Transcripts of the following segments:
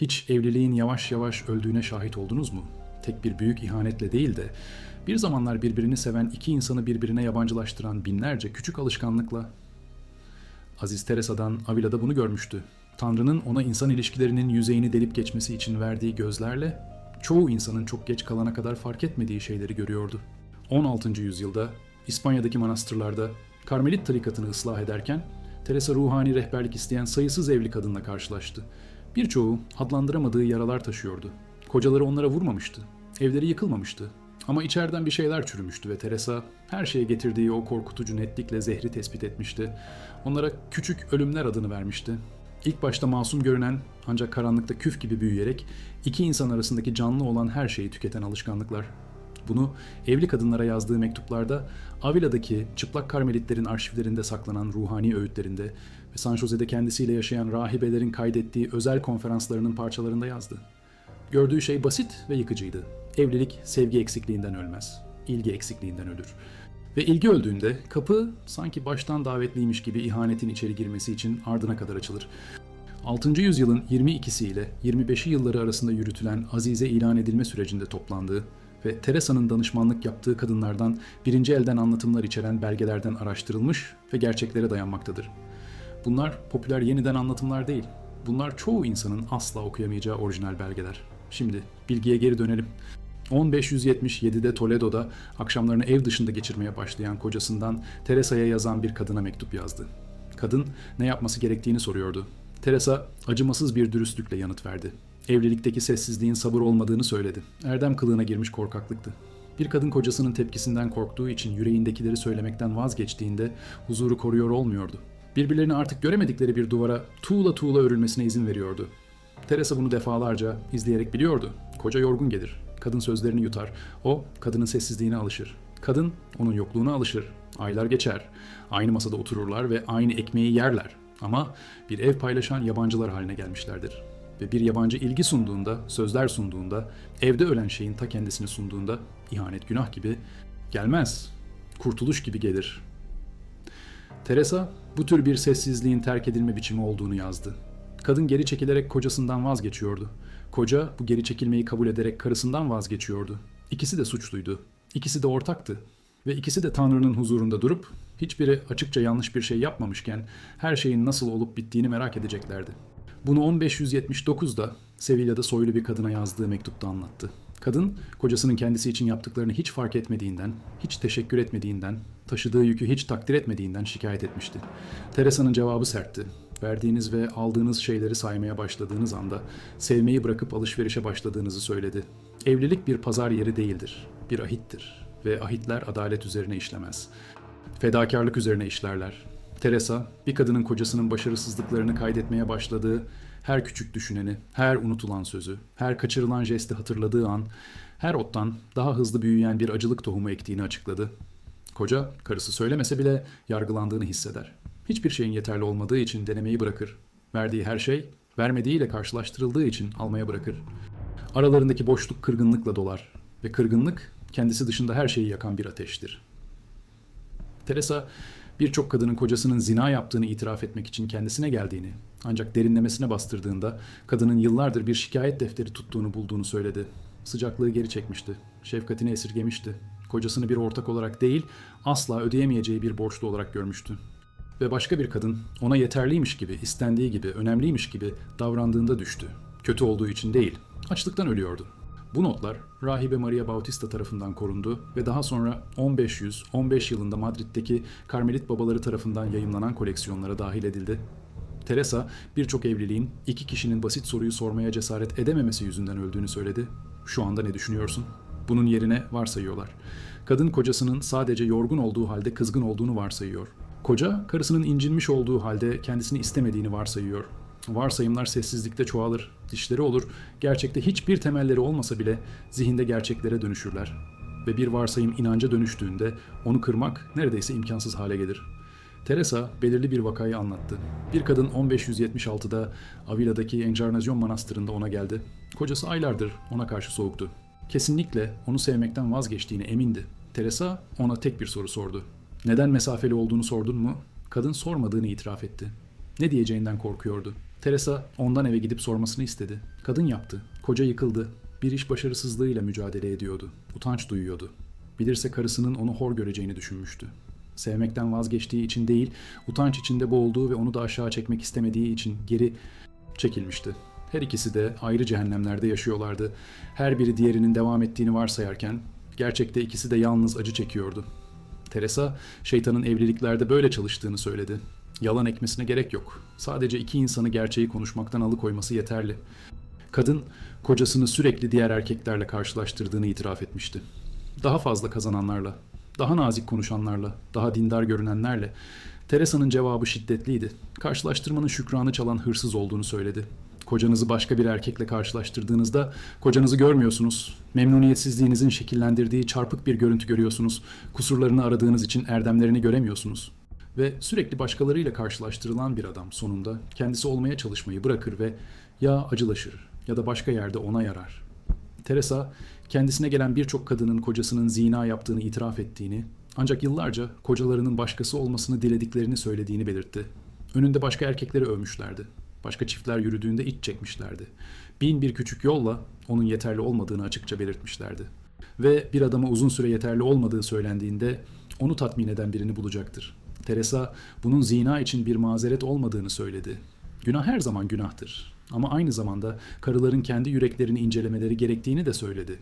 Hiç evliliğin yavaş yavaş öldüğüne şahit oldunuz mu? Tek bir büyük ihanetle değil de bir zamanlar birbirini seven iki insanı birbirine yabancılaştıran binlerce küçük alışkanlıkla. Aziz Teresa'dan Avila'da bunu görmüştü. Tanrı'nın ona insan ilişkilerinin yüzeyini delip geçmesi için verdiği gözlerle çoğu insanın çok geç kalana kadar fark etmediği şeyleri görüyordu. 16. yüzyılda İspanya'daki manastırlarda Karmelit tarikatını ıslah ederken Teresa ruhani rehberlik isteyen sayısız evli kadınla karşılaştı. Birçoğu adlandıramadığı yaralar taşıyordu. Kocaları onlara vurmamıştı. Evleri yıkılmamıştı. Ama içeriden bir şeyler çürümüştü ve Teresa her şeye getirdiği o korkutucu netlikle zehri tespit etmişti. Onlara küçük ölümler adını vermişti. İlk başta masum görünen ancak karanlıkta küf gibi büyüyerek iki insan arasındaki canlı olan her şeyi tüketen alışkanlıklar. Bunu evli kadınlara yazdığı mektuplarda Avila'daki çıplak karmelitlerin arşivlerinde saklanan ruhani öğütlerinde ve San Jose'de kendisiyle yaşayan rahibelerin kaydettiği özel konferanslarının parçalarında yazdı. Gördüğü şey basit ve yıkıcıydı. Evlilik sevgi eksikliğinden ölmez, ilgi eksikliğinden ölür. Ve ilgi öldüğünde kapı sanki baştan davetliymiş gibi ihanetin içeri girmesi için ardına kadar açılır. 6. yüzyılın 22'si ile 25'i yılları arasında yürütülen Azize ilan edilme sürecinde toplandığı ve Teresa'nın danışmanlık yaptığı kadınlardan birinci elden anlatımlar içeren belgelerden araştırılmış ve gerçeklere dayanmaktadır. Bunlar popüler yeniden anlatımlar değil. Bunlar çoğu insanın asla okuyamayacağı orijinal belgeler. Şimdi bilgiye geri dönelim. 1577'de Toledo'da akşamlarını ev dışında geçirmeye başlayan kocasından Teresa'ya yazan bir kadına mektup yazdı. Kadın ne yapması gerektiğini soruyordu. Teresa acımasız bir dürüstlükle yanıt verdi. Evlilikteki sessizliğin sabır olmadığını söyledi. Erdem kılığına girmiş korkaklıktı. Bir kadın kocasının tepkisinden korktuğu için yüreğindekileri söylemekten vazgeçtiğinde huzuru koruyor olmuyordu. Birbirlerini artık göremedikleri bir duvara tuğla tuğla örülmesine izin veriyordu. Teresa bunu defalarca izleyerek biliyordu. Koca yorgun gelir. Kadın sözlerini yutar. O kadının sessizliğine alışır. Kadın onun yokluğuna alışır. Aylar geçer. Aynı masada otururlar ve aynı ekmeği yerler. Ama bir ev paylaşan yabancılar haline gelmişlerdir. Ve bir yabancı ilgi sunduğunda, sözler sunduğunda, evde ölen şeyin ta kendisini sunduğunda ihanet günah gibi gelmez. Kurtuluş gibi gelir. Teresa bu tür bir sessizliğin terk edilme biçimi olduğunu yazdı. Kadın geri çekilerek kocasından vazgeçiyordu. Koca bu geri çekilmeyi kabul ederek karısından vazgeçiyordu. İkisi de suçluydu. İkisi de ortaktı. Ve ikisi de Tanrı'nın huzurunda durup hiçbiri açıkça yanlış bir şey yapmamışken her şeyin nasıl olup bittiğini merak edeceklerdi. Bunu 1579'da Sevilla'da soylu bir kadına yazdığı mektupta anlattı. Kadın, kocasının kendisi için yaptıklarını hiç fark etmediğinden, hiç teşekkür etmediğinden, taşıdığı yükü hiç takdir etmediğinden şikayet etmişti. Teresa'nın cevabı sertti. Verdiğiniz ve aldığınız şeyleri saymaya başladığınız anda sevmeyi bırakıp alışverişe başladığınızı söyledi. Evlilik bir pazar yeri değildir, bir ahittir ve ahitler adalet üzerine işlemez. Fedakarlık üzerine işlerler. Teresa, bir kadının kocasının başarısızlıklarını kaydetmeye başladığı her küçük düşüneni, her unutulan sözü, her kaçırılan jesti hatırladığı an, her ottan daha hızlı büyüyen bir acılık tohumu ektiğini açıkladı. Koca, karısı söylemese bile yargılandığını hisseder. Hiçbir şeyin yeterli olmadığı için denemeyi bırakır. Verdiği her şey, vermediğiyle karşılaştırıldığı için almaya bırakır. Aralarındaki boşluk kırgınlıkla dolar ve kırgınlık kendisi dışında her şeyi yakan bir ateştir. Teresa birçok kadının kocasının zina yaptığını itiraf etmek için kendisine geldiğini ancak derinlemesine bastırdığında kadının yıllardır bir şikayet defteri tuttuğunu bulduğunu söyledi. Sıcaklığı geri çekmişti. Şefkatini esirgemişti. Kocasını bir ortak olarak değil, asla ödeyemeyeceği bir borçlu olarak görmüştü. Ve başka bir kadın ona yeterliymiş gibi, istendiği gibi, önemliymiş gibi davrandığında düştü. Kötü olduğu için değil, açlıktan ölüyordu. Bu notlar Rahibe Maria Bautista tarafından korundu ve daha sonra 1515 yılında Madrid'deki Karmelit babaları tarafından yayımlanan koleksiyonlara dahil edildi. Teresa birçok evliliğin iki kişinin basit soruyu sormaya cesaret edememesi yüzünden öldüğünü söyledi. Şu anda ne düşünüyorsun? Bunun yerine varsayıyorlar. Kadın kocasının sadece yorgun olduğu halde kızgın olduğunu varsayıyor. Koca karısının incinmiş olduğu halde kendisini istemediğini varsayıyor. Varsayımlar sessizlikte çoğalır, dişleri olur, gerçekte hiçbir temelleri olmasa bile zihinde gerçeklere dönüşürler. Ve bir varsayım inanca dönüştüğünde onu kırmak neredeyse imkansız hale gelir. Teresa belirli bir vakayı anlattı. Bir kadın 1576'da Avila'daki Encarnasyon Manastırı'nda ona geldi. Kocası aylardır ona karşı soğuktu. Kesinlikle onu sevmekten vazgeçtiğine emindi. Teresa ona tek bir soru sordu. Neden mesafeli olduğunu sordun mu? Kadın sormadığını itiraf etti. Ne diyeceğinden korkuyordu. Teresa ondan eve gidip sormasını istedi. Kadın yaptı. Koca yıkıldı. Bir iş başarısızlığıyla mücadele ediyordu. Utanç duyuyordu. Bilirse karısının onu hor göreceğini düşünmüştü. Sevmekten vazgeçtiği için değil, utanç içinde boğulduğu ve onu da aşağı çekmek istemediği için geri çekilmişti. Her ikisi de ayrı cehennemlerde yaşıyorlardı. Her biri diğerinin devam ettiğini varsayarken, gerçekte ikisi de yalnız acı çekiyordu. Teresa, şeytanın evliliklerde böyle çalıştığını söyledi. Yalan ekmesine gerek yok. Sadece iki insanı gerçeği konuşmaktan alıkoyması yeterli. Kadın, kocasını sürekli diğer erkeklerle karşılaştırdığını itiraf etmişti. Daha fazla kazananlarla, daha nazik konuşanlarla, daha dindar görünenlerle. Teresa'nın cevabı şiddetliydi. Karşılaştırmanın şükranı çalan hırsız olduğunu söyledi. Kocanızı başka bir erkekle karşılaştırdığınızda kocanızı görmüyorsunuz. Memnuniyetsizliğinizin şekillendirdiği çarpık bir görüntü görüyorsunuz. Kusurlarını aradığınız için erdemlerini göremiyorsunuz. Ve sürekli başkalarıyla karşılaştırılan bir adam sonunda kendisi olmaya çalışmayı bırakır ve ya acılaşır ya da başka yerde ona yarar. Teresa kendisine gelen birçok kadının kocasının zina yaptığını itiraf ettiğini, ancak yıllarca kocalarının başkası olmasını dilediklerini söylediğini belirtti. Önünde başka erkekleri övmüşlerdi. Başka çiftler yürüdüğünde iç çekmişlerdi. Bin bir küçük yolla onun yeterli olmadığını açıkça belirtmişlerdi. Ve bir adama uzun süre yeterli olmadığı söylendiğinde onu tatmin eden birini bulacaktır. Teresa bunun zina için bir mazeret olmadığını söyledi. Günah her zaman günahtır. Ama aynı zamanda karıların kendi yüreklerini incelemeleri gerektiğini de söyledi.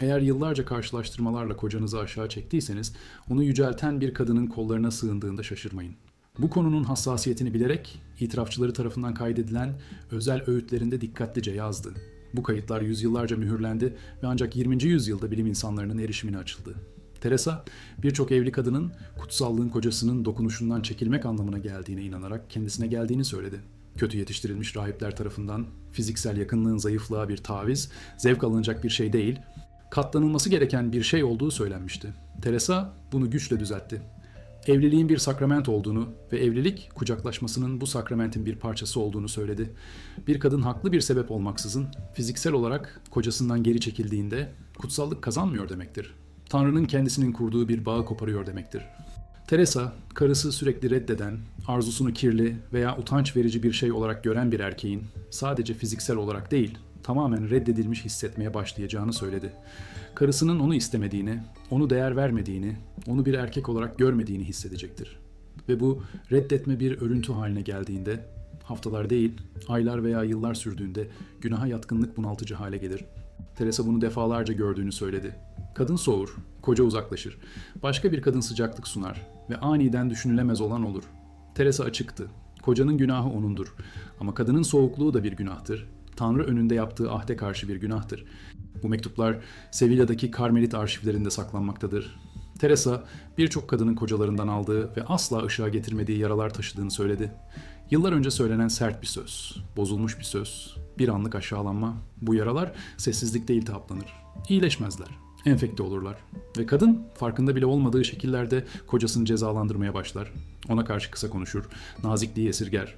Eğer yıllarca karşılaştırmalarla kocanızı aşağı çektiyseniz, onu yücelten bir kadının kollarına sığındığında şaşırmayın. Bu konunun hassasiyetini bilerek itirafçıları tarafından kaydedilen özel öğütlerinde dikkatlice yazdı. Bu kayıtlar yüzyıllarca mühürlendi ve ancak 20. yüzyılda bilim insanlarının erişimine açıldı. Teresa, birçok evli kadının kutsallığın kocasının dokunuşundan çekilmek anlamına geldiğine inanarak kendisine geldiğini söyledi. Kötü yetiştirilmiş rahipler tarafından fiziksel yakınlığın zayıflığa bir taviz, zevk alınacak bir şey değil, katlanılması gereken bir şey olduğu söylenmişti. Teresa bunu güçle düzeltti. Evliliğin bir sakrament olduğunu ve evlilik kucaklaşmasının bu sakramentin bir parçası olduğunu söyledi. Bir kadın haklı bir sebep olmaksızın fiziksel olarak kocasından geri çekildiğinde kutsallık kazanmıyor demektir. Tanrı'nın kendisinin kurduğu bir bağı koparıyor demektir. Teresa, karısı sürekli reddeden, arzusunu kirli veya utanç verici bir şey olarak gören bir erkeğin sadece fiziksel olarak değil, tamamen reddedilmiş hissetmeye başlayacağını söyledi. Karısının onu istemediğini, onu değer vermediğini, onu bir erkek olarak görmediğini hissedecektir. Ve bu reddetme bir örüntü haline geldiğinde, haftalar değil, aylar veya yıllar sürdüğünde günaha yatkınlık bunaltıcı hale gelir. Teresa bunu defalarca gördüğünü söyledi. Kadın soğur, koca uzaklaşır. Başka bir kadın sıcaklık sunar ve aniden düşünülemez olan olur. Teresa açıktı. Kocanın günahı onundur. Ama kadının soğukluğu da bir günahtır. Tanrı önünde yaptığı ahde karşı bir günahtır. Bu mektuplar Sevilla'daki Karmelit arşivlerinde saklanmaktadır. Teresa birçok kadının kocalarından aldığı ve asla ışığa getirmediği yaralar taşıdığını söyledi. Yıllar önce söylenen sert bir söz, bozulmuş bir söz, bir anlık aşağılanma, bu yaralar sessizlikte iltihaplanır. İyileşmezler, enfekte olurlar. Ve kadın farkında bile olmadığı şekillerde kocasını cezalandırmaya başlar. Ona karşı kısa konuşur, nazikliği esirger.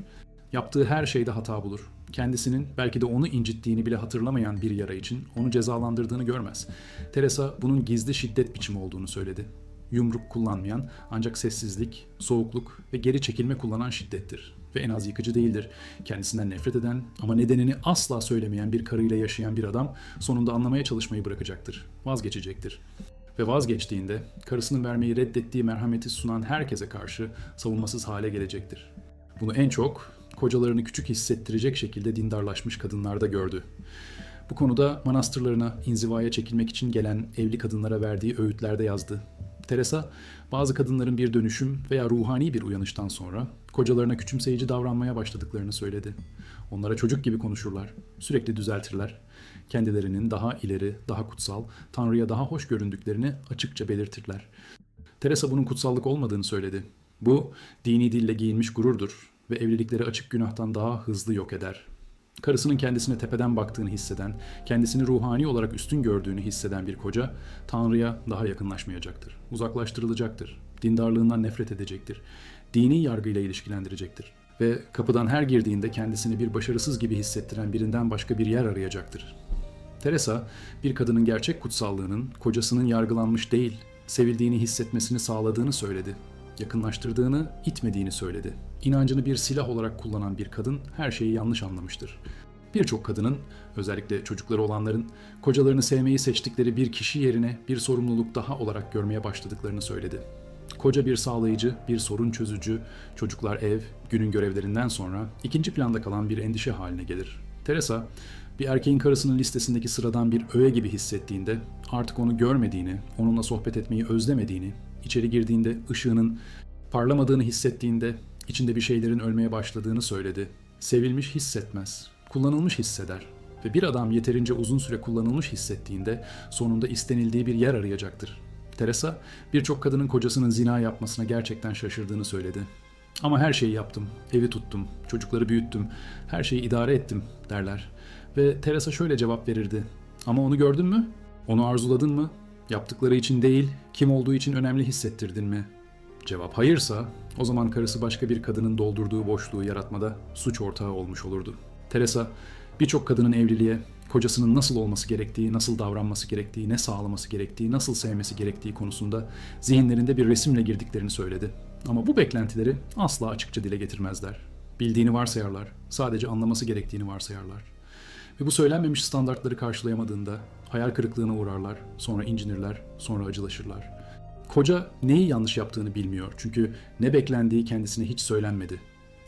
Yaptığı her şeyde hata bulur. Kendisinin belki de onu incittiğini bile hatırlamayan bir yara için onu cezalandırdığını görmez. Teresa bunun gizli şiddet biçimi olduğunu söyledi. Yumruk kullanmayan ancak sessizlik, soğukluk ve geri çekilme kullanan şiddettir. Ve en az yıkıcı değildir. Kendisinden nefret eden ama nedenini asla söylemeyen bir karıyla yaşayan bir adam sonunda anlamaya çalışmayı bırakacaktır. Vazgeçecektir. Ve vazgeçtiğinde karısının vermeyi reddettiği merhameti sunan herkese karşı savunmasız hale gelecektir. Bunu en çok kocalarını küçük hissettirecek şekilde dindarlaşmış kadınlarda gördü. Bu konuda manastırlarına inzivaya çekilmek için gelen evli kadınlara verdiği öğütlerde yazdı. Teresa, bazı kadınların bir dönüşüm veya ruhani bir uyanıştan sonra kocalarına küçümseyici davranmaya başladıklarını söyledi. Onlara çocuk gibi konuşurlar, sürekli düzeltirler. Kendilerinin daha ileri, daha kutsal, Tanrı'ya daha hoş göründüklerini açıkça belirtirler. Teresa bunun kutsallık olmadığını söyledi. Bu, dini dille giyinmiş gururdur ve evlilikleri açık günahtan daha hızlı yok eder. Karısının kendisine tepeden baktığını hisseden, kendisini ruhani olarak üstün gördüğünü hisseden bir koca, Tanrı'ya daha yakınlaşmayacaktır, uzaklaştırılacaktır, dindarlığından nefret edecektir, dini yargıyla ilişkilendirecektir ve kapıdan her girdiğinde kendisini bir başarısız gibi hissettiren birinden başka bir yer arayacaktır. Teresa, bir kadının gerçek kutsallığının kocasının yargılanmış değil, sevildiğini hissetmesini sağladığını söyledi. Yakınlaştırdığını, itmediğini söyledi. İnancını bir silah olarak kullanan bir kadın her şeyi yanlış anlamıştır. Birçok kadının, özellikle çocukları olanların, kocalarını sevmeyi seçtikleri bir kişi yerine bir sorumluluk daha olarak görmeye başladıklarını söyledi. Koca bir sağlayıcı, bir sorun çözücü, çocuklar ev, günün görevlerinden sonra ikinci planda kalan bir endişe haline gelir. Teresa, bir erkeğin karısının listesindeki sıradan bir öğe gibi hissettiğinde, artık onu görmediğini, onunla sohbet etmeyi özlemediğini, içeri girdiğinde ışığının parlamadığını hissettiğinde, içinde bir şeylerin ölmeye başladığını söyledi. Sevilmiş hissetmez, kullanılmış hisseder ve bir adam yeterince uzun süre kullanılmış hissettiğinde sonunda istenildiği bir yer arayacaktır. Teresa, birçok kadının kocasının zina yapmasına gerçekten şaşırdığını söyledi. Ama her şeyi yaptım, evi tuttum, çocukları büyüttüm, her şeyi idare ettim derler. Ve Teresa şöyle cevap verirdi. Ama onu gördün mü? Onu arzuladın mı? Yaptıkları için değil, kim olduğu için önemli hissettirdin mi? Cevap hayırsa, o zaman karısı başka bir kadının doldurduğu boşluğu yaratmada suç ortağı olmuş olurdu. Teresa, birçok kadının evliliğe, kocasının nasıl olması gerektiği, nasıl davranması gerektiği, ne sağlaması gerektiği, nasıl sevmesi gerektiği konusunda zihinlerinde bir resimle girdiklerini söyledi. Ama bu beklentileri asla açıkça dile getirmezler. Bildiğini varsayarlar, sadece anlaması gerektiğini varsayarlar. Ve bu söylenmemiş standartları karşılayamadığında hayal kırıklığına uğrarlar, sonra incinirler, sonra acılaşırlar. Koca neyi yanlış yaptığını bilmiyor çünkü ne beklendiği kendisine hiç söylenmedi.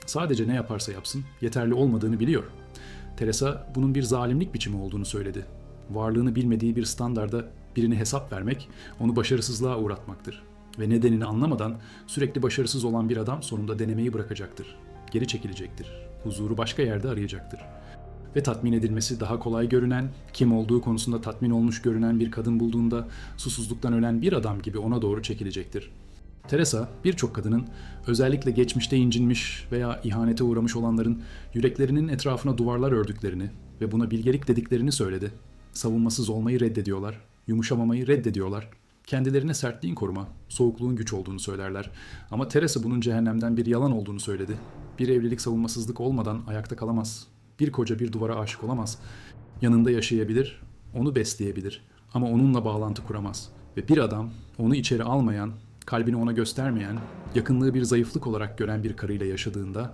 Sadece ne yaparsa yapsın yeterli olmadığını biliyor. Teresa bunun bir zalimlik biçimi olduğunu söyledi. Varlığını bilmediği bir standarda birini hesap vermek onu başarısızlığa uğratmaktır. Ve nedenini anlamadan sürekli başarısız olan bir adam sonunda denemeyi bırakacaktır. Geri çekilecektir. Huzuru başka yerde arayacaktır ve tatmin edilmesi daha kolay görünen, kim olduğu konusunda tatmin olmuş görünen bir kadın bulduğunda susuzluktan ölen bir adam gibi ona doğru çekilecektir. Teresa, birçok kadının, özellikle geçmişte incinmiş veya ihanete uğramış olanların yüreklerinin etrafına duvarlar ördüklerini ve buna bilgelik dediklerini söyledi. Savunmasız olmayı reddediyorlar, yumuşamamayı reddediyorlar. Kendilerine sertliğin koruma, soğukluğun güç olduğunu söylerler. Ama Teresa bunun cehennemden bir yalan olduğunu söyledi. Bir evlilik savunmasızlık olmadan ayakta kalamaz. Bir koca bir duvara aşık olamaz. Yanında yaşayabilir, onu besleyebilir ama onunla bağlantı kuramaz. Ve bir adam onu içeri almayan, kalbini ona göstermeyen, yakınlığı bir zayıflık olarak gören bir karıyla yaşadığında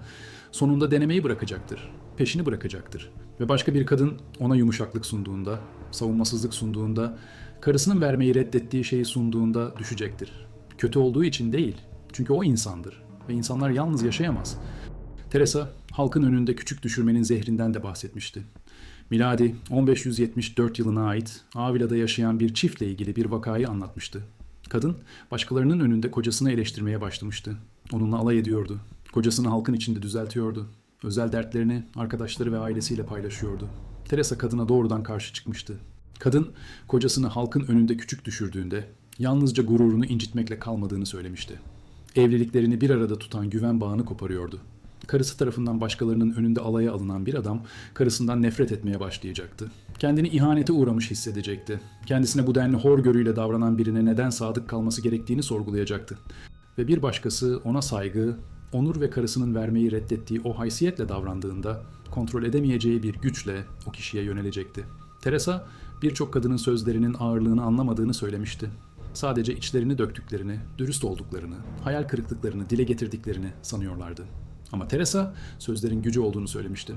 sonunda denemeyi bırakacaktır, peşini bırakacaktır. Ve başka bir kadın ona yumuşaklık sunduğunda, savunmasızlık sunduğunda, karısının vermeyi reddettiği şeyi sunduğunda düşecektir. Kötü olduğu için değil, çünkü o insandır ve insanlar yalnız yaşayamaz. Teresa halkın önünde küçük düşürmenin zehrinden de bahsetmişti. Miladi 1574 yılına ait Avila'da yaşayan bir çiftle ilgili bir vakayı anlatmıştı. Kadın başkalarının önünde kocasını eleştirmeye başlamıştı. Onunla alay ediyordu. Kocasını halkın içinde düzeltiyordu. Özel dertlerini arkadaşları ve ailesiyle paylaşıyordu. Teresa kadına doğrudan karşı çıkmıştı. Kadın kocasını halkın önünde küçük düşürdüğünde yalnızca gururunu incitmekle kalmadığını söylemişti. Evliliklerini bir arada tutan güven bağını koparıyordu karısı tarafından başkalarının önünde alaya alınan bir adam karısından nefret etmeye başlayacaktı. Kendini ihanete uğramış hissedecekti. Kendisine bu denli horgörüyle davranan birine neden sadık kalması gerektiğini sorgulayacaktı. Ve bir başkası ona saygı, onur ve karısının vermeyi reddettiği o haysiyetle davrandığında kontrol edemeyeceği bir güçle o kişiye yönelecekti. Teresa birçok kadının sözlerinin ağırlığını anlamadığını söylemişti. Sadece içlerini döktüklerini, dürüst olduklarını, hayal kırıklıklarını dile getirdiklerini sanıyorlardı. Ama Teresa sözlerin gücü olduğunu söylemişti.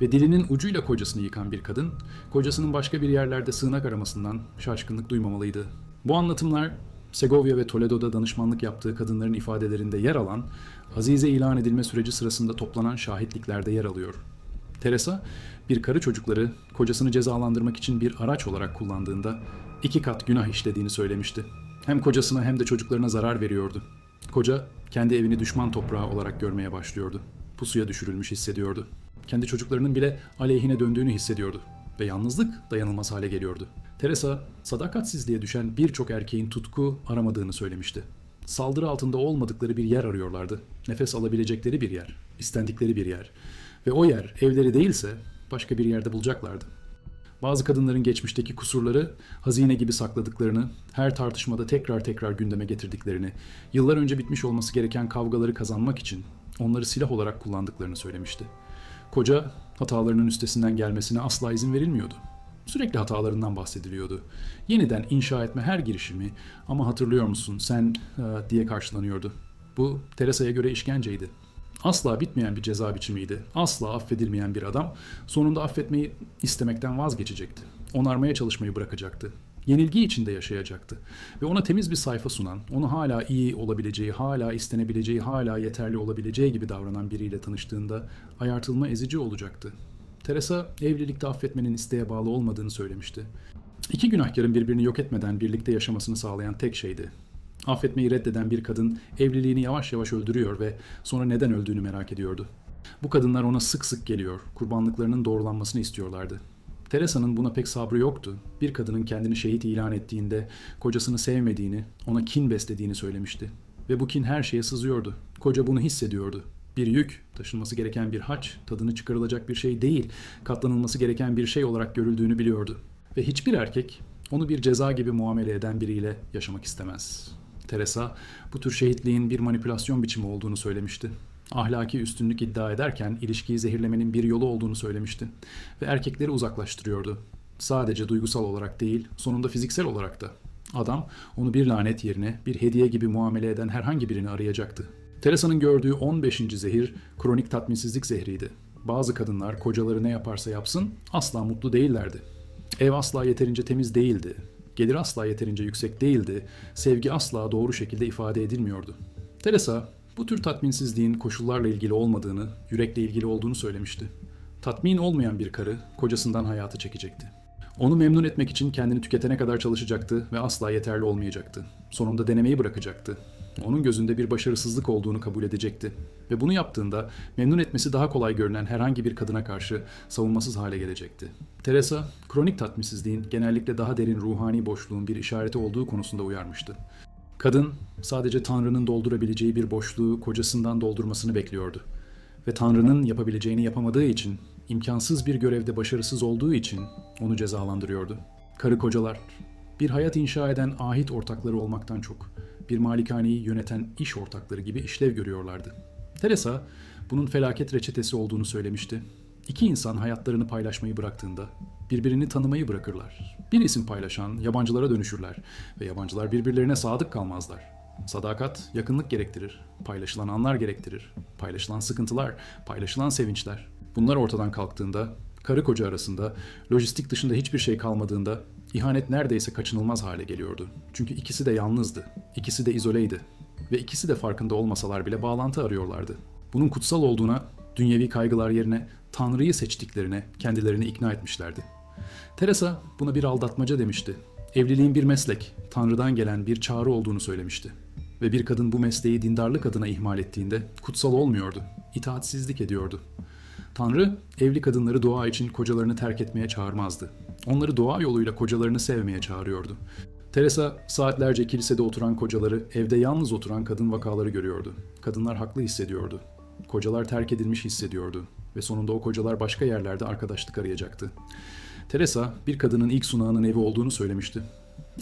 Ve dilinin ucuyla kocasını yıkan bir kadın, kocasının başka bir yerlerde sığınak aramasından şaşkınlık duymamalıydı. Bu anlatımlar Segovia ve Toledo'da danışmanlık yaptığı kadınların ifadelerinde yer alan, Azize ilan edilme süreci sırasında toplanan şahitliklerde yer alıyor. Teresa, bir karı çocukları kocasını cezalandırmak için bir araç olarak kullandığında iki kat günah işlediğini söylemişti. Hem kocasına hem de çocuklarına zarar veriyordu. Koca kendi evini düşman toprağı olarak görmeye başlıyordu. Pusuya düşürülmüş hissediyordu. Kendi çocuklarının bile aleyhine döndüğünü hissediyordu ve yalnızlık dayanılmaz hale geliyordu. Teresa, sadakatsizliğe düşen birçok erkeğin tutku aramadığını söylemişti. Saldırı altında olmadıkları bir yer arıyorlardı. Nefes alabilecekleri bir yer, istendikleri bir yer. Ve o yer evleri değilse başka bir yerde bulacaklardı. Bazı kadınların geçmişteki kusurları hazine gibi sakladıklarını, her tartışmada tekrar tekrar gündeme getirdiklerini, yıllar önce bitmiş olması gereken kavgaları kazanmak için onları silah olarak kullandıklarını söylemişti. Koca hatalarının üstesinden gelmesine asla izin verilmiyordu. Sürekli hatalarından bahsediliyordu. Yeniden inşa etme her girişimi ama hatırlıyor musun sen e, diye karşılanıyordu. Bu Teresa'ya göre işkenceydi. Asla bitmeyen bir ceza biçimiydi. Asla affedilmeyen bir adam sonunda affetmeyi istemekten vazgeçecekti. Onarmaya çalışmayı bırakacaktı. Yenilgi içinde yaşayacaktı. Ve ona temiz bir sayfa sunan, onu hala iyi olabileceği, hala istenebileceği, hala yeterli olabileceği gibi davranan biriyle tanıştığında ayartılma ezici olacaktı. Teresa evlilikte affetmenin isteğe bağlı olmadığını söylemişti. İki günahkarın birbirini yok etmeden birlikte yaşamasını sağlayan tek şeydi. Affetmeyi reddeden bir kadın evliliğini yavaş yavaş öldürüyor ve sonra neden öldüğünü merak ediyordu. Bu kadınlar ona sık sık geliyor, kurbanlıklarının doğrulanmasını istiyorlardı. Teresa'nın buna pek sabrı yoktu. Bir kadının kendini şehit ilan ettiğinde kocasını sevmediğini, ona kin beslediğini söylemişti. Ve bu kin her şeye sızıyordu. Koca bunu hissediyordu. Bir yük, taşınması gereken bir haç, tadını çıkarılacak bir şey değil, katlanılması gereken bir şey olarak görüldüğünü biliyordu. Ve hiçbir erkek onu bir ceza gibi muamele eden biriyle yaşamak istemez. Teresa bu tür şehitliğin bir manipülasyon biçimi olduğunu söylemişti. Ahlaki üstünlük iddia ederken ilişkiyi zehirlemenin bir yolu olduğunu söylemişti ve erkekleri uzaklaştırıyordu. Sadece duygusal olarak değil, sonunda fiziksel olarak da. Adam onu bir lanet yerine bir hediye gibi muamele eden herhangi birini arayacaktı. Teresa'nın gördüğü 15. zehir kronik tatminsizlik zehriydi. Bazı kadınlar kocaları ne yaparsa yapsın asla mutlu değillerdi. Ev asla yeterince temiz değildi. Gelir asla yeterince yüksek değildi. Sevgi asla doğru şekilde ifade edilmiyordu. Teresa bu tür tatminsizliğin koşullarla ilgili olmadığını, yürekle ilgili olduğunu söylemişti. Tatmin olmayan bir karı kocasından hayatı çekecekti. Onu memnun etmek için kendini tüketene kadar çalışacaktı ve asla yeterli olmayacaktı. Sonunda denemeyi bırakacaktı. Onun gözünde bir başarısızlık olduğunu kabul edecekti. Ve bunu yaptığında memnun etmesi daha kolay görünen herhangi bir kadına karşı savunmasız hale gelecekti. Teresa, kronik tatminsizliğin genellikle daha derin ruhani boşluğun bir işareti olduğu konusunda uyarmıştı. Kadın sadece Tanrı'nın doldurabileceği bir boşluğu kocasından doldurmasını bekliyordu. Ve Tanrı'nın yapabileceğini yapamadığı için, imkansız bir görevde başarısız olduğu için onu cezalandırıyordu. Karı kocalar, bir hayat inşa eden ahit ortakları olmaktan çok, bir malikaneyi yöneten iş ortakları gibi işlev görüyorlardı. Teresa, bunun felaket reçetesi olduğunu söylemişti. İki insan hayatlarını paylaşmayı bıraktığında birbirini tanımayı bırakırlar. Bir isim paylaşan yabancılara dönüşürler ve yabancılar birbirlerine sadık kalmazlar. Sadakat yakınlık gerektirir, paylaşılan anlar gerektirir, paylaşılan sıkıntılar, paylaşılan sevinçler. Bunlar ortadan kalktığında, karı koca arasında, lojistik dışında hiçbir şey kalmadığında ihanet neredeyse kaçınılmaz hale geliyordu. Çünkü ikisi de yalnızdı, ikisi de izoleydi ve ikisi de farkında olmasalar bile bağlantı arıyorlardı. Bunun kutsal olduğuna, dünyevi kaygılar yerine Tanrı'yı seçtiklerine kendilerini ikna etmişlerdi. Teresa buna bir aldatmaca demişti. Evliliğin bir meslek, Tanrı'dan gelen bir çağrı olduğunu söylemişti. Ve bir kadın bu mesleği dindarlık adına ihmal ettiğinde kutsal olmuyordu, itaatsizlik ediyordu. Tanrı, evli kadınları dua için kocalarını terk etmeye çağırmazdı. Onları dua yoluyla kocalarını sevmeye çağırıyordu. Teresa saatlerce kilisede oturan kocaları, evde yalnız oturan kadın vakaları görüyordu. Kadınlar haklı hissediyordu. Kocalar terk edilmiş hissediyordu ve sonunda o kocalar başka yerlerde arkadaşlık arayacaktı. Teresa bir kadının ilk sunağının evi olduğunu söylemişti.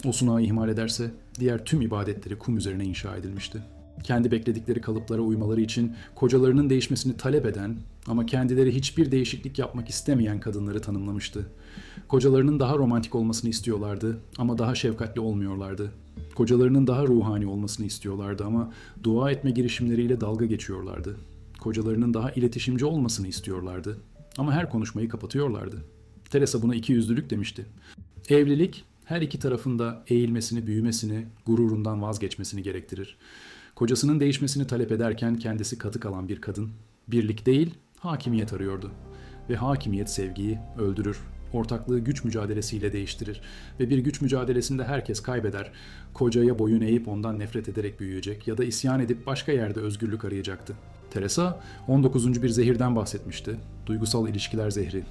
O sunağı ihmal ederse diğer tüm ibadetleri kum üzerine inşa edilmişti. Kendi bekledikleri kalıplara uymaları için kocalarının değişmesini talep eden ama kendileri hiçbir değişiklik yapmak istemeyen kadınları tanımlamıştı. Kocalarının daha romantik olmasını istiyorlardı ama daha şefkatli olmuyorlardı. Kocalarının daha ruhani olmasını istiyorlardı ama dua etme girişimleriyle dalga geçiyorlardı. Kocalarının daha iletişimci olmasını istiyorlardı ama her konuşmayı kapatıyorlardı. Teresa buna iki yüzlülük demişti. Evlilik her iki tarafında eğilmesini, büyümesini, gururundan vazgeçmesini gerektirir. Kocasının değişmesini talep ederken kendisi katı kalan bir kadın, birlik değil, hakimiyet arıyordu. Ve hakimiyet sevgiyi öldürür, ortaklığı güç mücadelesiyle değiştirir ve bir güç mücadelesinde herkes kaybeder. Kocaya boyun eğip ondan nefret ederek büyüyecek ya da isyan edip başka yerde özgürlük arayacaktı. Teresa 19. bir zehirden bahsetmişti. Duygusal ilişkiler zehri.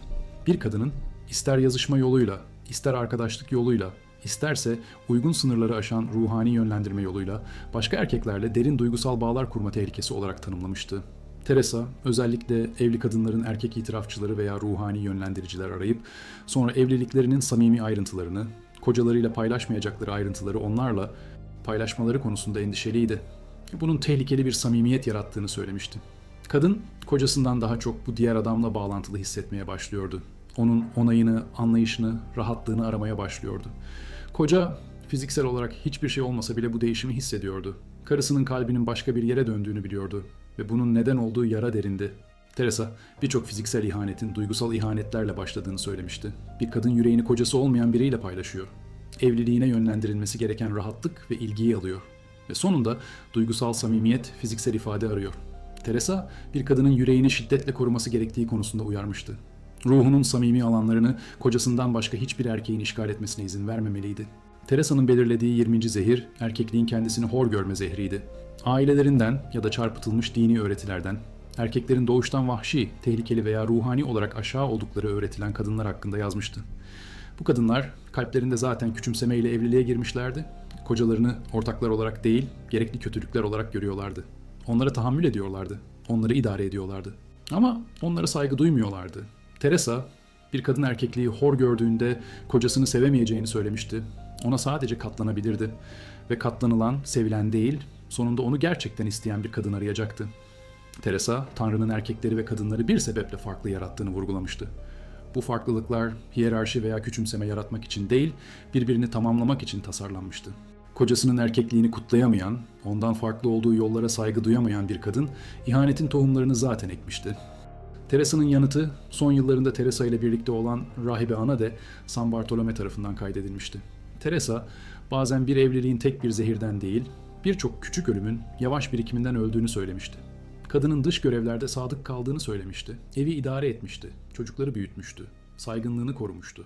Bir kadının ister yazışma yoluyla, ister arkadaşlık yoluyla, isterse uygun sınırları aşan ruhani yönlendirme yoluyla başka erkeklerle derin duygusal bağlar kurma tehlikesi olarak tanımlamıştı. Teresa özellikle evli kadınların erkek itirafçıları veya ruhani yönlendiriciler arayıp sonra evliliklerinin samimi ayrıntılarını, kocalarıyla paylaşmayacakları ayrıntıları onlarla paylaşmaları konusunda endişeliydi. Bunun tehlikeli bir samimiyet yarattığını söylemişti. Kadın kocasından daha çok bu diğer adamla bağlantılı hissetmeye başlıyordu. Onun onayını, anlayışını, rahatlığını aramaya başlıyordu. Koca fiziksel olarak hiçbir şey olmasa bile bu değişimi hissediyordu. Karısının kalbinin başka bir yere döndüğünü biliyordu ve bunun neden olduğu yara derindi. Teresa birçok fiziksel ihanetin duygusal ihanetlerle başladığını söylemişti. Bir kadın yüreğini kocası olmayan biriyle paylaşıyor. Evliliğine yönlendirilmesi gereken rahatlık ve ilgiyi alıyor. Ve sonunda duygusal samimiyet fiziksel ifade arıyor. Teresa bir kadının yüreğini şiddetle koruması gerektiği konusunda uyarmıştı. Ruhunun samimi alanlarını kocasından başka hiçbir erkeğin işgal etmesine izin vermemeliydi. Teresa'nın belirlediği 20. zehir, erkekliğin kendisini hor görme zehriydi. Ailelerinden ya da çarpıtılmış dini öğretilerden, erkeklerin doğuştan vahşi, tehlikeli veya ruhani olarak aşağı oldukları öğretilen kadınlar hakkında yazmıştı. Bu kadınlar kalplerinde zaten küçümsemeyle evliliğe girmişlerdi. Kocalarını ortaklar olarak değil, gerekli kötülükler olarak görüyorlardı. Onlara tahammül ediyorlardı. Onları idare ediyorlardı. Ama onlara saygı duymuyorlardı. Teresa bir kadın erkekliği hor gördüğünde kocasını sevemeyeceğini söylemişti. Ona sadece katlanabilirdi. Ve katlanılan, sevilen değil, sonunda onu gerçekten isteyen bir kadın arayacaktı. Teresa, Tanrı'nın erkekleri ve kadınları bir sebeple farklı yarattığını vurgulamıştı. Bu farklılıklar hiyerarşi veya küçümseme yaratmak için değil, birbirini tamamlamak için tasarlanmıştı. Kocasının erkekliğini kutlayamayan, ondan farklı olduğu yollara saygı duyamayan bir kadın, ihanetin tohumlarını zaten ekmişti. Teresa'nın yanıtı, son yıllarında Teresa ile birlikte olan rahibe Ana de San Bartolome tarafından kaydedilmişti. Teresa, bazen bir evliliğin tek bir zehirden değil, birçok küçük ölümün yavaş birikiminden öldüğünü söylemişti. Kadının dış görevlerde sadık kaldığını söylemişti. Evi idare etmişti. Çocukları büyütmüştü. Saygınlığını korumuştu.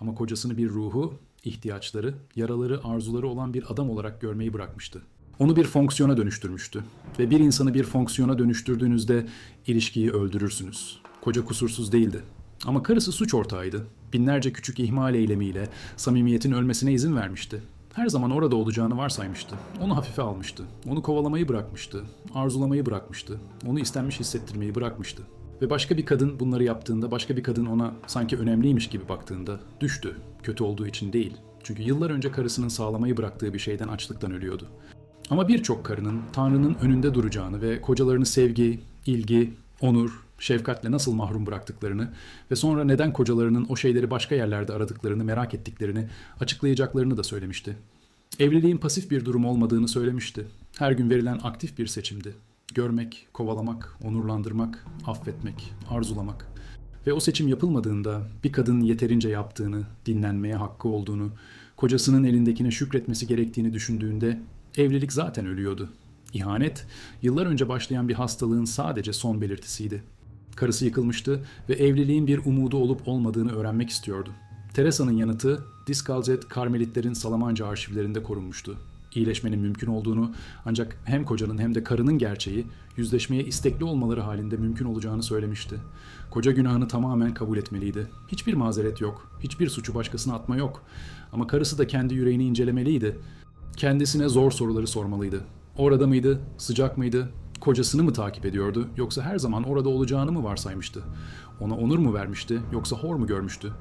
Ama kocasını bir ruhu, ihtiyaçları, yaraları, arzuları olan bir adam olarak görmeyi bırakmıştı. Onu bir fonksiyona dönüştürmüştü. Ve bir insanı bir fonksiyona dönüştürdüğünüzde ilişkiyi öldürürsünüz. Koca kusursuz değildi. Ama karısı suç ortağıydı. Binlerce küçük ihmal eylemiyle samimiyetin ölmesine izin vermişti. Her zaman orada olacağını varsaymıştı. Onu hafife almıştı. Onu kovalamayı bırakmıştı. Arzulamayı bırakmıştı. Onu istenmiş hissettirmeyi bırakmıştı. Ve başka bir kadın bunları yaptığında, başka bir kadın ona sanki önemliymiş gibi baktığında düştü. Kötü olduğu için değil. Çünkü yıllar önce karısının sağlamayı bıraktığı bir şeyden açlıktan ölüyordu. Ama birçok karının Tanrı'nın önünde duracağını ve kocalarını sevgi, ilgi, onur, şefkatle nasıl mahrum bıraktıklarını ve sonra neden kocalarının o şeyleri başka yerlerde aradıklarını merak ettiklerini açıklayacaklarını da söylemişti. Evliliğin pasif bir durum olmadığını söylemişti. Her gün verilen aktif bir seçimdi. Görmek, kovalamak, onurlandırmak, affetmek, arzulamak. Ve o seçim yapılmadığında bir kadın yeterince yaptığını, dinlenmeye hakkı olduğunu, kocasının elindekine şükretmesi gerektiğini düşündüğünde evlilik zaten ölüyordu. İhanet, yıllar önce başlayan bir hastalığın sadece son belirtisiydi. Karısı yıkılmıştı ve evliliğin bir umudu olup olmadığını öğrenmek istiyordu. Teresa'nın yanıtı Diskalzet Karmelitlerin Salamanca arşivlerinde korunmuştu. İyileşmenin mümkün olduğunu ancak hem kocanın hem de karının gerçeği yüzleşmeye istekli olmaları halinde mümkün olacağını söylemişti. Koca günahını tamamen kabul etmeliydi. Hiçbir mazeret yok, hiçbir suçu başkasına atma yok. Ama karısı da kendi yüreğini incelemeliydi. Kendisine zor soruları sormalıydı. Orada mıydı? Sıcak mıydı? Kocasını mı takip ediyordu yoksa her zaman orada olacağını mı varsaymıştı? Ona onur mu vermişti yoksa hor mu görmüştü?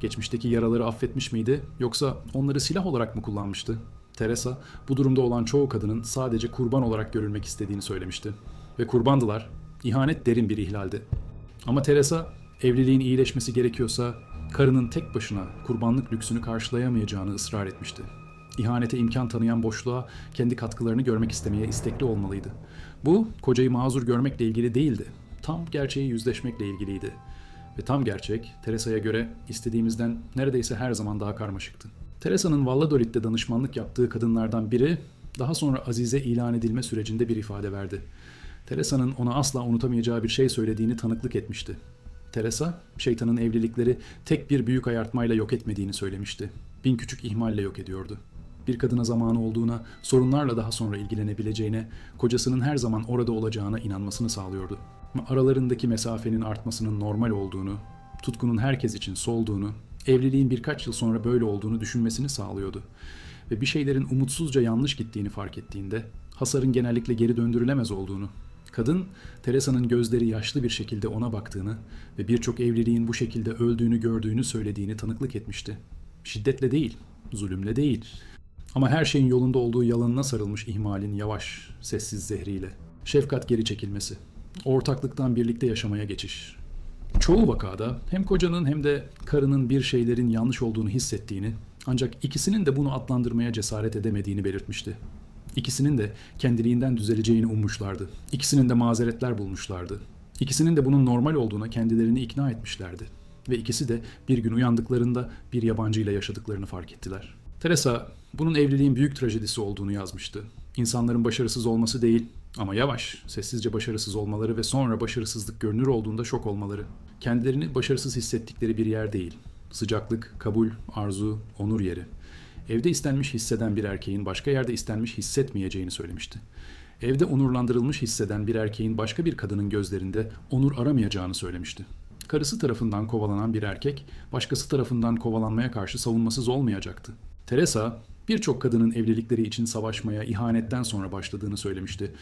Geçmişteki yaraları affetmiş miydi yoksa onları silah olarak mı kullanmıştı? Teresa bu durumda olan çoğu kadının sadece kurban olarak görülmek istediğini söylemişti. Ve kurbandılar. İhanet derin bir ihlaldi. Ama Teresa evliliğin iyileşmesi gerekiyorsa karının tek başına kurbanlık lüksünü karşılayamayacağını ısrar etmişti. İhanete imkan tanıyan boşluğa kendi katkılarını görmek istemeye istekli olmalıydı. Bu kocayı mazur görmekle ilgili değildi. Tam gerçeği yüzleşmekle ilgiliydi. Ve tam gerçek Teresa'ya göre istediğimizden neredeyse her zaman daha karmaşıktı. Teresa'nın Valladolid'de danışmanlık yaptığı kadınlardan biri daha sonra Azize ilan edilme sürecinde bir ifade verdi. Teresa'nın ona asla unutamayacağı bir şey söylediğini tanıklık etmişti. Teresa, şeytanın evlilikleri tek bir büyük ayartmayla yok etmediğini söylemişti. Bin küçük ihmalle yok ediyordu. Bir kadına zamanı olduğuna, sorunlarla daha sonra ilgilenebileceğine, kocasının her zaman orada olacağına inanmasını sağlıyordu. Aralarındaki mesafenin artmasının normal olduğunu, tutkunun herkes için solduğunu, evliliğin birkaç yıl sonra böyle olduğunu düşünmesini sağlıyordu. Ve bir şeylerin umutsuzca yanlış gittiğini fark ettiğinde, hasarın genellikle geri döndürülemez olduğunu, kadın Teresa'nın gözleri yaşlı bir şekilde ona baktığını ve birçok evliliğin bu şekilde öldüğünü gördüğünü söylediğini tanıklık etmişti. Şiddetle değil, zulümle değil. Ama her şeyin yolunda olduğu yalanına sarılmış ihmalin yavaş, sessiz zehriyle. Şefkat geri çekilmesi. Ortaklıktan birlikte yaşamaya geçiş. Çoğu vakada hem kocanın hem de karının bir şeylerin yanlış olduğunu hissettiğini ancak ikisinin de bunu adlandırmaya cesaret edemediğini belirtmişti. İkisinin de kendiliğinden düzeleceğini ummuşlardı. İkisinin de mazeretler bulmuşlardı. İkisinin de bunun normal olduğuna kendilerini ikna etmişlerdi. Ve ikisi de bir gün uyandıklarında bir yabancıyla yaşadıklarını fark ettiler. Teresa bunun evliliğin büyük trajedisi olduğunu yazmıştı. İnsanların başarısız olması değil ama yavaş, sessizce başarısız olmaları ve sonra başarısızlık görünür olduğunda şok olmaları. Kendilerini başarısız hissettikleri bir yer değil. Sıcaklık, kabul, arzu, onur yeri. Evde istenmiş hisseden bir erkeğin başka yerde istenmiş hissetmeyeceğini söylemişti. Evde onurlandırılmış hisseden bir erkeğin başka bir kadının gözlerinde onur aramayacağını söylemişti. Karısı tarafından kovalanan bir erkek, başkası tarafından kovalanmaya karşı savunmasız olmayacaktı. Teresa, birçok kadının evlilikleri için savaşmaya ihanetten sonra başladığını söylemişti.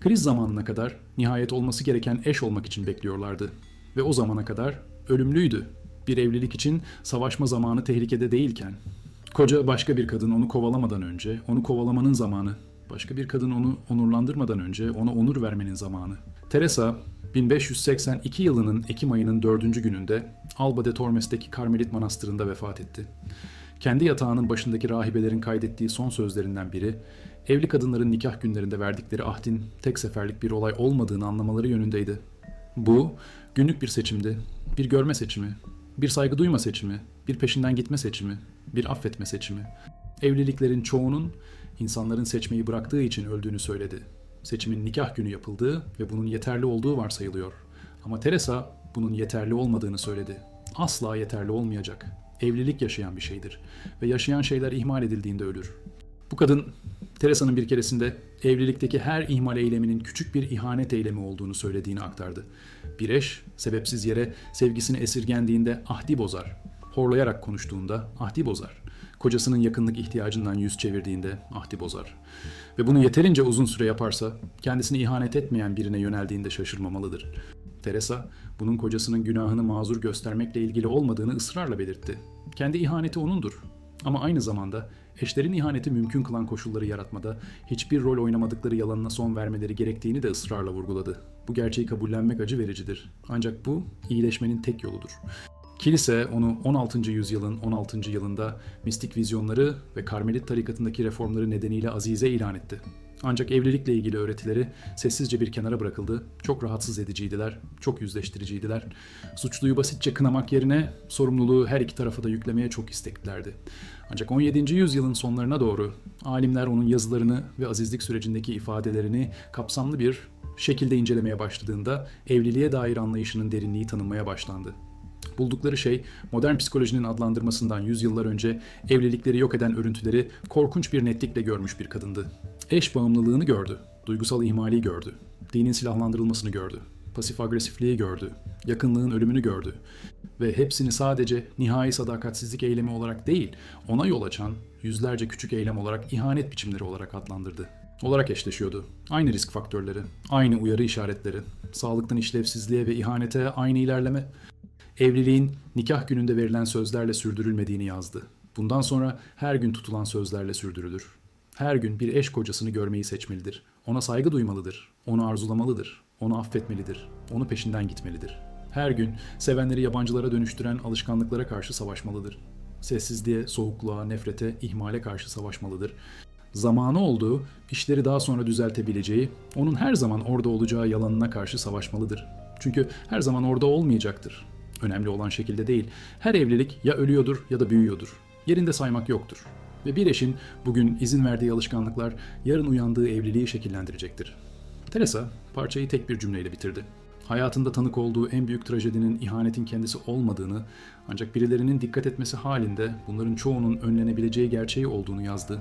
Kriz zamanına kadar nihayet olması gereken eş olmak için bekliyorlardı. Ve o zamana kadar ölümlüydü. Bir evlilik için savaşma zamanı tehlikede değilken. Koca başka bir kadın onu kovalamadan önce, onu kovalamanın zamanı. Başka bir kadın onu onurlandırmadan önce ona onur vermenin zamanı. Teresa 1582 yılının Ekim ayının 4. gününde Alba de Tormes'teki Karmelit Manastırı'nda vefat etti. Kendi yatağının başındaki rahibelerin kaydettiği son sözlerinden biri, evli kadınların nikah günlerinde verdikleri ahdin tek seferlik bir olay olmadığını anlamaları yönündeydi. Bu, günlük bir seçimdi, bir görme seçimi, bir saygı duyma seçimi, bir peşinden gitme seçimi, bir affetme seçimi. Evliliklerin çoğunun insanların seçmeyi bıraktığı için öldüğünü söyledi. Seçimin nikah günü yapıldığı ve bunun yeterli olduğu varsayılıyor. Ama Teresa bunun yeterli olmadığını söyledi. Asla yeterli olmayacak. Evlilik yaşayan bir şeydir ve yaşayan şeyler ihmal edildiğinde ölür. Bu kadın Teresa'nın bir keresinde evlilikteki her ihmal eyleminin küçük bir ihanet eylemi olduğunu söylediğini aktardı. Bir eş sebepsiz yere sevgisini esirgendiğinde ahdi bozar. Horlayarak konuştuğunda ahdi bozar. Kocasının yakınlık ihtiyacından yüz çevirdiğinde ahdi bozar. Ve bunu yeterince uzun süre yaparsa kendisini ihanet etmeyen birine yöneldiğinde şaşırmamalıdır. Teresa bunun kocasının günahını mazur göstermekle ilgili olmadığını ısrarla belirtti. Kendi ihaneti onundur. Ama aynı zamanda eşlerin ihaneti mümkün kılan koşulları yaratmada hiçbir rol oynamadıkları yalanına son vermeleri gerektiğini de ısrarla vurguladı. Bu gerçeği kabullenmek acı vericidir. Ancak bu iyileşmenin tek yoludur. Kilise onu 16. yüzyılın 16. yılında mistik vizyonları ve Karmelit tarikatındaki reformları nedeniyle azize ilan etti. Ancak evlilikle ilgili öğretileri sessizce bir kenara bırakıldı. Çok rahatsız ediciydiler, çok yüzleştiriciydiler. Suçluyu basitçe kınamak yerine sorumluluğu her iki tarafa da yüklemeye çok isteklilerdi. Ancak 17. yüzyılın sonlarına doğru alimler onun yazılarını ve azizlik sürecindeki ifadelerini kapsamlı bir şekilde incelemeye başladığında evliliğe dair anlayışının derinliği tanınmaya başlandı. Buldukları şey modern psikolojinin adlandırmasından yüzyıllar önce evlilikleri yok eden örüntüleri korkunç bir netlikle görmüş bir kadındı. Eş bağımlılığını gördü, duygusal ihmali gördü, dinin silahlandırılmasını gördü, pasif agresifliği gördü, yakınlığın ölümünü gördü ve hepsini sadece nihai sadakatsizlik eylemi olarak değil, ona yol açan yüzlerce küçük eylem olarak ihanet biçimleri olarak adlandırdı olarak eşleşiyordu. Aynı risk faktörleri, aynı uyarı işaretleri, sağlıktan işlevsizliğe ve ihanete aynı ilerleme, evliliğin nikah gününde verilen sözlerle sürdürülmediğini yazdı. Bundan sonra her gün tutulan sözlerle sürdürülür. Her gün bir eş kocasını görmeyi seçmelidir. Ona saygı duymalıdır. Onu arzulamalıdır. Onu affetmelidir. Onu peşinden gitmelidir. Her gün sevenleri yabancılara dönüştüren alışkanlıklara karşı savaşmalıdır. Sessizliğe, soğukluğa, nefrete, ihmale karşı savaşmalıdır. Zamanı olduğu, işleri daha sonra düzeltebileceği, onun her zaman orada olacağı yalanına karşı savaşmalıdır. Çünkü her zaman orada olmayacaktır. Önemli olan şekilde değil. Her evlilik ya ölüyordur ya da büyüyordur. Yerinde saymak yoktur. Ve bir eşin bugün izin verdiği alışkanlıklar yarın uyandığı evliliği şekillendirecektir. Teresa parçayı tek bir cümleyle bitirdi. Hayatında tanık olduğu en büyük trajedinin ihanetin kendisi olmadığını, ancak birilerinin dikkat etmesi halinde bunların çoğunun önlenebileceği gerçeği olduğunu yazdı